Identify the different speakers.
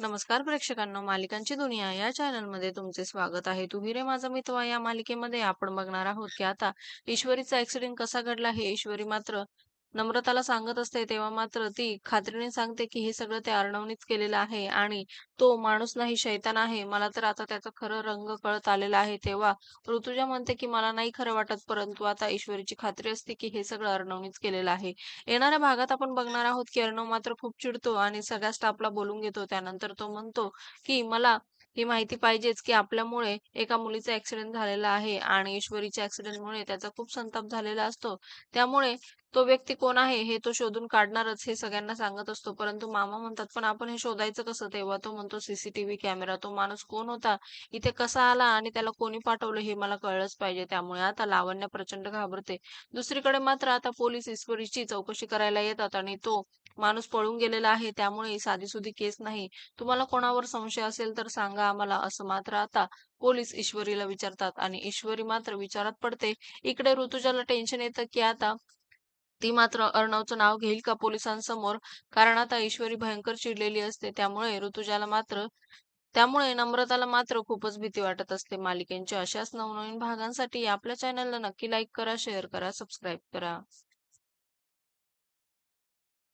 Speaker 1: नमस्कार प्रेक्षकांना मालिकांची दुनिया या चॅनलमध्ये तुमचे स्वागत आहे. तुम्ही रे माझा मित्र या मालिकेमध्ये आपण बघणार आहोत की आता ईश्वरीचा ऍक्सिडेंट कसा घडला हे ईश्वरी मात्र नम्रताला सांगत असते तेव्हा मात्र ती खात्रीने सांगते की हे सगळं त्या अर्णवनीच केलेलं आहे आणि तो माणूस नाही शैतान आहे. मला तर आता त्याचा खरं रंग कळत आलेला आहे. तेव्हा ऋतुजा म्हणते की मला नाही खरं वाटत परंतु आता ईश्वरीची खात्री असते की हे सगळं अर्णवनीच केलेलं आहे. येणाऱ्या भागात आपण बघणार आहोत की अर्णव मात्र खूप चिडतो आणि सगळ्या स्टाफला बोलून घेतो. त्यानंतर तो म्हणतो की मला ही माहिती पाहिजेच की आपल्यामुळे एका मुलीचा ऍक्सिडेंट झालेला आहे आणि ईश्वरीच्या ऍक्सिडेंटमुळे त्याचा खूप संताप झालेला असतो. त्यामुळे तो व्यक्ती कोण आहे हे तो शोधून काढणारच हे सगळ्यांना सांगत असतो. परंतु मामा म्हणतात पण आपण हे शोधायचं कसं? तेव्हा तो म्हणतो सीसीटीव्ही कॅमेरा. तो माणूस कोण होता? इथे कसा आला आणि त्याला कोणी पाठवलं हे मला कळलंच पाहिजे. त्यामुळे आता लावण्य प्रचंड घाबरते. दुसरीकडे मात्र आता पोलीस ईश्वरीची चौकशी करायला येतात आणि तो माणूस पळून गेलेला आहे त्यामुळे साधीसुधी केस नाही. तुम्हाला कोणावर संशय असेल तर सांगा आम्हाला असं मात्र आता पोलीस ईश्वरीला विचारतात आणि ईश्वरी मात्र विचारात पडते. इकडे ऋतुजाला टेन्शन येतं की आता ती मात्र अर्णवचं नाव घेईल का पोलिसांसमोर? कारण आता ईश्वरी भयंकर चिडलेली असते त्यामुळे ऋतुजाला मात्र त्यामुळे नम्रताला मात्र खूपच भीती वाटत असते. मालिकेंच्या अशाच नवनवीन भागांसाठी आपल्या चॅनलला नक्की लाईक करा शेअर करा सबस्क्राईब करा.